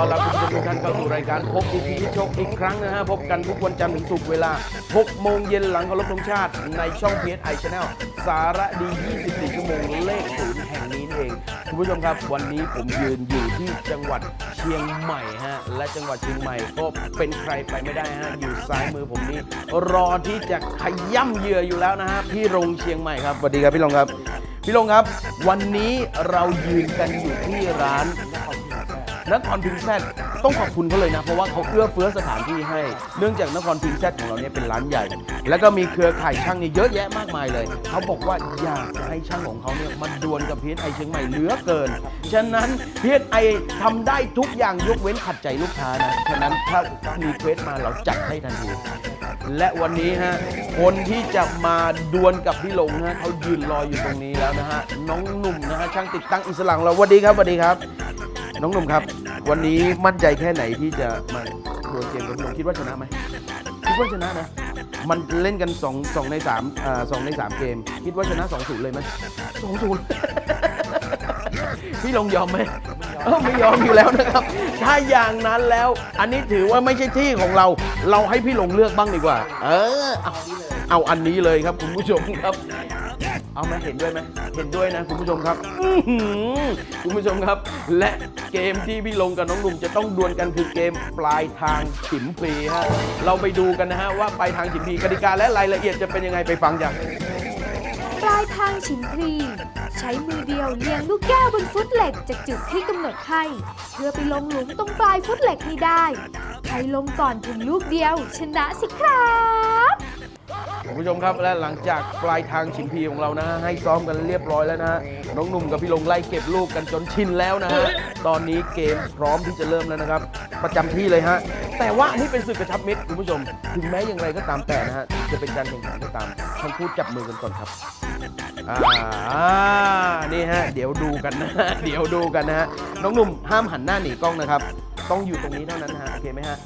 ตอนรับคุณผู้ชมทุกท่านเข้าสู่รายการพบอีพีที่โชคอีกครั้งนะฮะ พบกันทุกวันจันทร์ถึงศุกร์เวลา 6 โมงเย็นหลังเคารพธงชาติ ในช่องเพจไอชแนลสาระดี 24 ชั่วโมงเลขศูนย์แห่งนี้เอง คุณผู้ชมครับ วันนี้ผมยืนอยู่ที่จังหวัดเชียงใหม่ฮะ และจังหวัดเชียงใหม่ก็เป็นใครไปไม่ได้ฮะ อยู่ซ้ายมือผมนี่รอที่จะขย่ำเหยื่ออยู่แล้วนะฮะ พี่รงเชียงใหม่ครับ สวัสดีครับพี่รงครับ พี่รงครับ วันนี้เรายืนกันอยู่ที่ร้าน นครพิงแซดต้องขอบคุณเขาเลยนะ เพราะว่าเขาเอื้อเฟื้อสถานที่ให้ เนื่องจากนครพิงแซดของเราเนี่ยเป็นร้านใหญ่ แล้วก็มีเครือข่ายช่างนี่เยอะแยะมากมายเลย เขาบอกว่าอยากให้ช่างของเขาเนี่ยมาดวลกับพีเอไอเชียงใหม่เหลือเกิน ฉะนั้นพีเอไอทำได้ทุกอย่างยกเว้นขัดใจลูกค้านะฉะนั้นถ้ามีเควสมาเราจัดให้ทันทีและวันนี้ฮะคนที่จะมาดวลกับพี่ลงฮะเขายืนรออยู่ตรงนี้แล้วนะฮะน้องหนุ่มนะฮะช่างติดตั้งอิสระของเราสวัสดีครับสวัสดีครับ น้องหนุ่มครับ วันนี้มั่นใจแค่ไหนที่จะมาดวลเกมกับพี่หลงคิดว่าชนะไหมคิดว่าชนะนะมันเล่นกัน2 2ใน3อ่า2ใน 3 เกม คิดว่าชนะ2 0เลยไหม2 0 พี่ลงยอมไหมเออไม่ยอมอยู่แล้วนะครับ ถ้าอย่างนั้นแล้ว อันนี้ถือว่าไม่ใช่ที่ของเรา เราให้พี่ลงเลือกบ้างดีกว่า เออเอา เอาอันนี้เลยครับคุณผู้ชมครับ เอาไหมเห็นด้วยไหมเห็นด้วยนะคุณผู้ชมครับคุณผู้ชมครับ และเกมที่พี่ลงกับน้องหนุ่มจะต้องดวลกันคือเกมปลายทางฉิมพลีฮะเราไปดูกันนะฮะว่าปลายทางฉิมพลีกติกาและรายละเอียดจะเป็นยังไงไปฟังจากปลายทางฉิมพลีใช้มือเดียวเลียงลูกแก้วบนฟุตเหล็กจากจุดที่กำหนดให้ เพื่อไปลงหลุมตรงปลายฟุตเหล็กให้ได้ ใครลงก่อนถึงลูกเดียว ชนะสิครับ คุณผู้ชมครับและหลังจากปลายทางชิมพีของเรานะฮะให้ซ้อมกันเรียบร้อยแล้วนะฮะน้องหนุ่มกับพี่ลงไล่เก็บลูกกันจนชินแล้วนะฮะตอนนี้เกมพร้อมที่จะเริ่มแล้วนะครับ ประจำที่เลยฮะแต่ว่าอันนี้เป็นศึกกระชับมิตรคุณผู้ชม ถึงแม้อย่างไรก็ตามแต่นะฮะจะเป็นการแข่งขันก็ตามทั้งคู่จับมือกันก่อนครับอ่า ฮะ เดี๋ยวดูกันนะ เดี๋ยวดูกันนะฮะ น้องหนุ่มห้ามหันหน้าหนีกล้องนะครับ ต้องอยู่ตรงนี้เท่านั้นนะฮะ โอเคไหมฮะ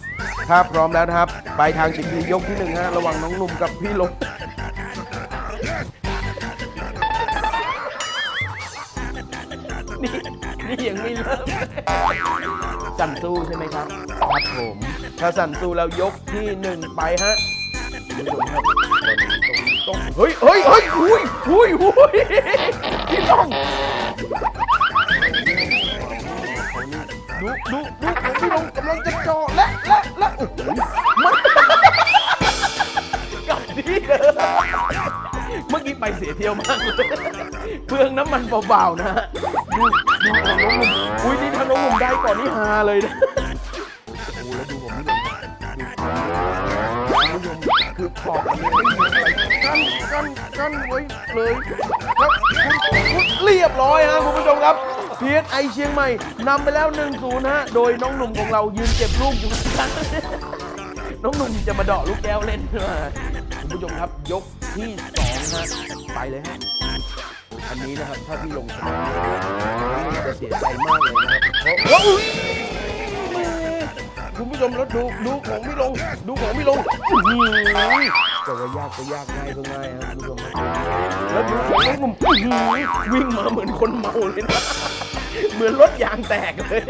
ถ้าพร้อมแล้วนะครับปลายทางชิงพียกที่หนึ่งฮะ ระว่างน้องหนุ่มกับพี่ลงนี่นี่ยังไม่เริ่มสั่นสู้ใช่ไหมครับ ครับผม ถ้าสั่นสู้แล้วยกที่หนึ่งไปฮะคุณผู้ชมครับตรงตรงเฮ้ยเฮ้ยเฮ้ยหุยหุยหุย พี่ต้องดูดูดูพี่ลงกำลังจะเจาะและและและโอ้โหมันกลับที่เดิมเมื่อกี้ไปเสียเที่ยวมากเลยเปลืองน้ำมันเบาๆนะฮะดูดูของน้องหนุ่มอุ้ยนี่ถ้าน้องหนุ่มได้ก่อนนี่ฮาเลยนะโอ้โหแล้วดูผมนี่ลงดูคุณผู้ชมคือขอบอันไม่มีอะไร กั้นกั้นกั้นไว้เลยครับคุณเรียบร้อยฮะคุณผู้ชมครับ เพีเอสไอเชียงใหม่นำไปแล้ว 1-0ฮะโดยน้องหนุ่มของเรายืนเก็บลูกอยู่ข้งน้องหนุ่มจะมาเดาะลูกแก้วเล่นมาคุณผู้ชมครับยกที่สองฮะไปเลยฮะอันนี้นะครับถ้าพี่ลงชนะจะเสียใจมากเลยนะครับเพราะว่าอุ๊ยคุณผู้ชมแล้วดูดูของพี่ลง ดูของพี่ลง อื้อหือจะว่ายากก็ยากง่ายก็ง่ายครับคุณผู้ชมแล้วดูของน้องหนุ่มวิ่งมาเหมือนคนเมาเลยนะ เหมือนรถยางแตกเลย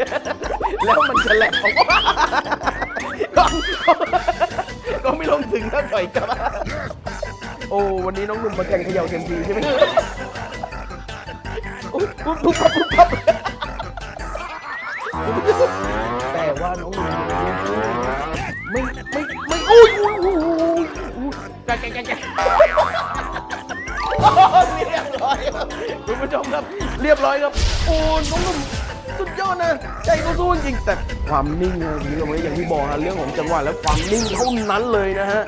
แล้วมันจะแหลกออกก็ไม่ลงถึงถ้าถอยกลับ โอ้ วันนี้น้องหนุ่มมาแข่งเขย่าเต็มทีใช่ไหมอุ๊ยปุ๊บปุ๊บปั๊บปุ๊บ แกแกแกโอ้เรียบร้อยครับคุณผู้ชมครับ เรียบร้อยครับ โอ้น้องหนุ่มสุดยอดนะ ใจเขาสู้จริงแต่ความนิ่งนะคุณผู้ชมอย่างที่บอกฮะเรื่องของจังหวะและความนิ่งเท่านั้นเลยนะฮะ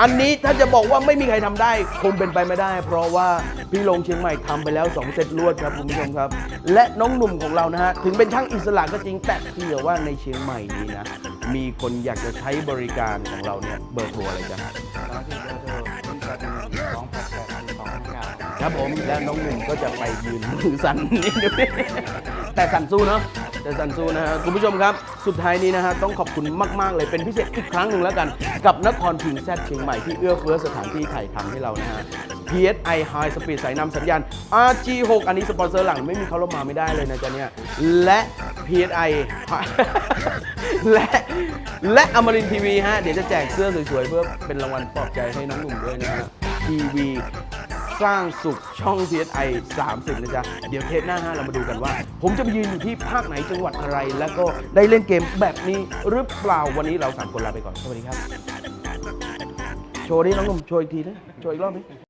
อันนี้ถ้าจะบอกว่าไม่มีใครทำได้คงเป็นไปไม่ได้ เพราะว่าพี่ลงเชียงใหม่ทำไปแล้ว2เซตรวดครับคุณผู้ชมครับ และน้องหนุ่มของเรานะฮะถึงเป็นช่างอิสระก็จริงแต่เผื่อว่าในเชียงใหม่นี้นะ มีคนอยากจะใช้บริการของเราเนี่ยเบอร์โทรอะไรจ๊ะสมาชิกเบอร์โทรศูนย์แปดหนึ่งสองแปดแปดสี่สองห้าเก้าครับผมและน้องหนุ่มก็จะไปยืนมือสั่นนิดนึงแต่สั่นสู้เนาะแต่สั่นสู้นะฮะคุณผู้ชมครับ สุดท้ายนี้นะฮะต้องขอบคุณมากๆเลยเป็นพิเศษอีกครั้งหนึ่งแล้วกัน กับนครพิงแซดเชียงใหม่ที่เอื้อเฟื้อสถานที่ถ่ายทำให้เรานะฮะ PSI High Speed สายนำสัญญาณ RG6 อันนี้สปอนเซอร์หลังไม่มีเขาลงมาไม่ได้เลยนะจ๊ะเนี่ยและ PSI และและอมรินทีวีฮะ เดี๋ยวจะแจกเสื้อสวยๆ เพื่อเป็นรางวัลปลอบใจให้น้องหนุ่มด้วยนะฮะทีวีสร้างสุขช่อง PSI 30 นะจ๊ะ เดี๋ยวเทปหน้าฮะเรามาดูกันว่า ผมจะไปยืนอยู่ที่ภาคไหนจังหวัดอะไร แล้วก็ได้เล่นเกมแบบนี้หรือเปล่าวันนี้เราสามคนลาไปก่อน สวัสดีครับ โชว์ดิน้องหนุ่มโชว์อีกทีนะโชว์อีกรอบดิ